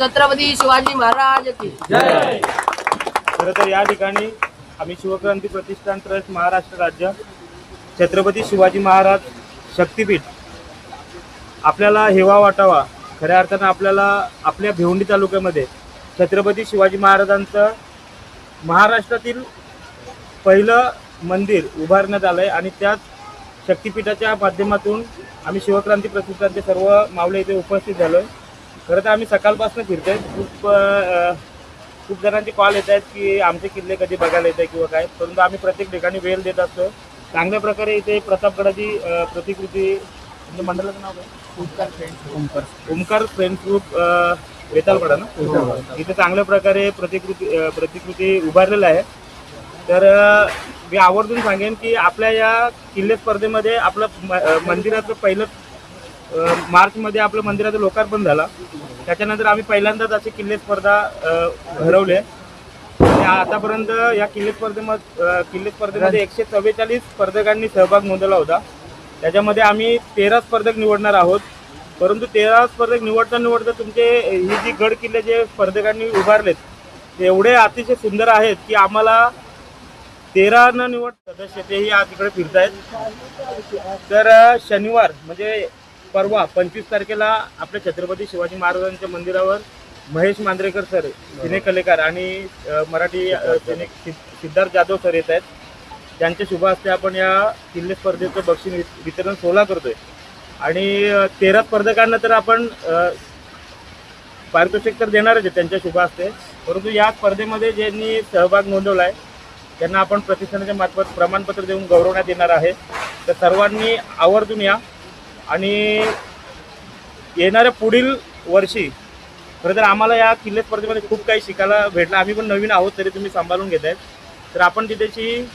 छत्रपती शिवाजी महाराज की. खरं तर या ठिकाणी आम्ही शिवक्रांती प्रतिष्ठान ट्रस्ट महाराष्ट्र राज्य छत्रपती शिवाजी महाराज शक्तीपीठ आपल्याला हेवा वाटावा. खऱ्या अर्थानं आपल्याला आपल्या भिवंडी तालुक्यामध्ये छत्रपती शिवाजी महाराजांचं महाराष्ट्रातील पहिलं मंदिर उभारण्यात आलं आहे आणि त्याच शक्तिपीठाच्या माध्यमातून आम्ही शिवक्रांती प्रतिष्ठानचे सर्व मावळे इथे उपस्थित झालो आहे खरं तर आम्ही सकाळपासून फिरतोय. खूप खूप जणांचे कॉल येत आहेत की आमचे किल्ले कधी बघायला येत आहे किंवा काय. परंतु आम्ही प्रत्येक ठिकाणी वेळ देत असतो. चांगल्या प्रकारे इथे प्रतापगडाची प्रतिकृती तुमच्या मंडळाचं नाव काय? Omkar friends group. वेतालपाडा ना? इथे चांगल्या प्रकारे प्रतिकृती प्रतिकृती उभारलेलं आहे. तर मी आवर्जून सांगेन की आपल्या या किल्ले स्पर्धेमध्ये आपलं मंदिराचं पहिलं मार्चमध्ये आपलं मंदिराचं लोकार्पण झालं. त्याच्यानंतर आम्ही पहिल्यांदाच अशी किल्ले स्पर्धा अ, भरवली आणि आतापर्यंत या किल्ले स्पर्धेमध्ये किल्ले स्पर्धेमध्ये एकशे चव्वेचाळीस स्पर्धकांनी सहभाग नोंदवला होता. त्याच्यामध्ये आम्ही तेरा स्पर्धक निवडणार आहोत. परंतु तेरा स्पर्धक निवडता निवडता तुमचे ही जी गड किल्ले जे स्पर्धकांनी उभारलेत ते एवढे अतिशय सुंदर आहेत की आम्हाला तेरा न निवड सदस्य तेही आज तिकडे फिरतायत. तर शनिवार म्हणजे परवा पंचवीस तारखेला आपल्या छत्रपती शिवाजी महाराजांच्या मंदिरावर महेश मांजरेकर सर सिनेकलेकार आणि अ, मराठी अ, सिने सि- सिद्धार्थ जाधव सर येत आहेत. त्यांच्या शुभ हस्ते आपण या किल्ले स्पर्धेचं बक्षीस वितरण सोहळा करतोय. आणि अ, तेरा स्पर्धकांना तर आपण अ, पारितोषिक तर देणारच आहे त्यांच्या शुभ हस्ते परंतु या स्पर्धेमध्ये ज्यांनी सहभाग नोंदवला आहे त्यांना आपण प्रतिष्ठानाच्या मार्फत प्रमाणपत्र देऊन गौरवण्यात येणार आहे. तर सर्वांनी आवर्जून या. आणि येणाऱ्या पुढील वर्षी खरं तर आम्हाला या किल्ले स्पर्धेमध्ये खूप काही शिकायला भेटलं आम्ही पण नवीन आहोत तरी तुम्ही सांभाळून घेत आहेत तर आपण तिथेची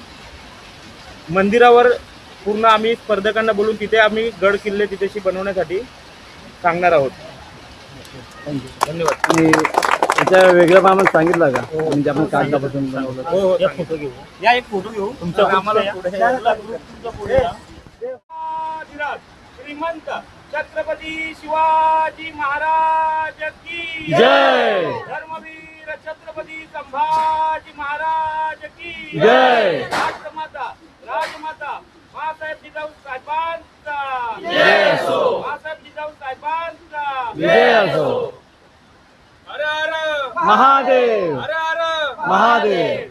मंदिरावर पूर्ण आम्ही स्पर्धकांना बोलून तिथे आम्ही गड किल्ले तिथेशी बनवण्यासाठी सांगणार आहोत धन्यवाद आणि त्याच्या वेगळ्या प्रमाणात सांगितलं का म्हणजे आपण कागदापासून बनवलं हो हो या फोटो घेऊ या एक फोटो घेऊ तुमच्या आम्हाला पुढे या. तुमच्यापुढे या. शिवाजीराज, श्रीमंत छत्रपती शिवाजी महाराज की जय. धर्मवीर छत्रपती संभाजी महाराज की जय. राष्ट्रमाता राजमाता मासाहेब जिजाऊ साहेबांचा! मासाहेब जिजाऊ साहेबांचा! हर हर! महादेव! हर हर! महादेव!